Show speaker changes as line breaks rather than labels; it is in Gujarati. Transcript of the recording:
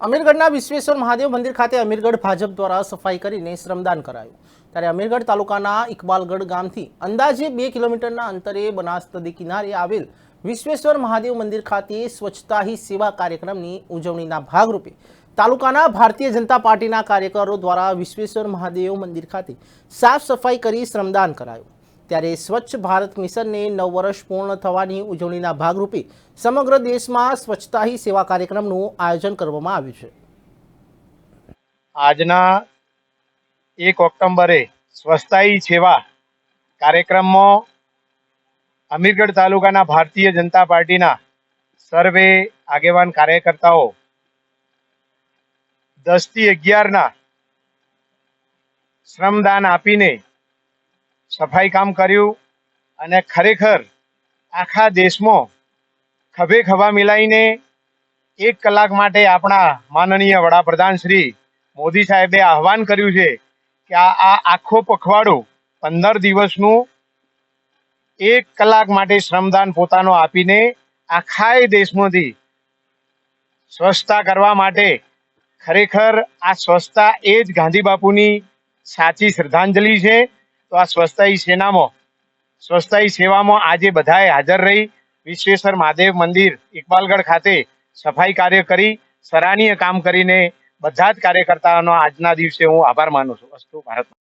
અમીરગઢના વિશ્વેશ્વર મહાદેવ મંદિર ખાતે અમીરગઢ ભાજપ દ્વારા સફાઈ કરીને શ્રમદાન કરાયું. ત્યારે અમીરગઢ તાલુકાના ઇકબાલગઢ ગામથી અંદાજે બે કિલોમીટરના અંતરે બનાસ નદી કિનારે આવેલ વિશ્વેશ્વર મહાદેવ મંદિર ખાતે સ્વચ્છતા હી સેવા કાર્યક્રમની ઉજવણીના ભાગરૂપે તાલુકાના ભારતીય જનતા પાર્ટીના કાર્યકરો દ્વારા વિશ્વેશ્વર મહાદેવ મંદિર ખાતે સાફ સફાઈ કરી શ્રમદાન કરાયું. ત્યારે સ્વચ્છ ભારત મિશનને નવ વર્ષ પૂર્ણ થવાની ઉજવણીના ભાગરૂપે સમગ્ર દેશમાં સ્વચ્છતા હી સેવા કાર્યક્રમનું આયોજન કરવામાં આવ્યું છે.
આજના એક ઓક્ટોબરે સ્વસ્થાયી સેવા કાર્યક્રમમાં અમીરગઢ તાલુકાના ભારતીય જનતા પાર્ટીના સર્વે આગેવાન કાર્યકર્તાઓ દસથી અગિયારના શ્રમદાન આપીને સફાઈ કામ કર્યું અને ખરેખર આખા દેશમાં ખભે ખભા મિલાઈને એક કલાક માટે આપણા માનનીય વડાપ્રધાન શ્રી મોદી સાહેબે આહવાન કર્યું છે કે આ આખો પખવાડો પંદર દિવસનું એક કલાક માટે શ્રમદાન પોતાનો આપીને આખાય દેશમાંથી સ્વચ્છતા કરવા માટે ખરેખર આ સ્વચ્છતા એ જ ગાંધી બાપુની સાચી શ્રદ્ધાંજલિ છે. તો આ સ્વસ્થાઈ સેનામાં સ્વસ્થાઈ સેવામાં આજે બધાએ હાજર રહી વિશ્વેશ્વર મહાદેવ મંદિર, ઇકબાલગઢ ખાતે સફાઈ કાર્ય કરી, સરાહનીય કામ કરીને બધા જ કાર્યકર્તાઓનો આજના દિવસે હું આભાર માનું છું. અસ્તુ ભારત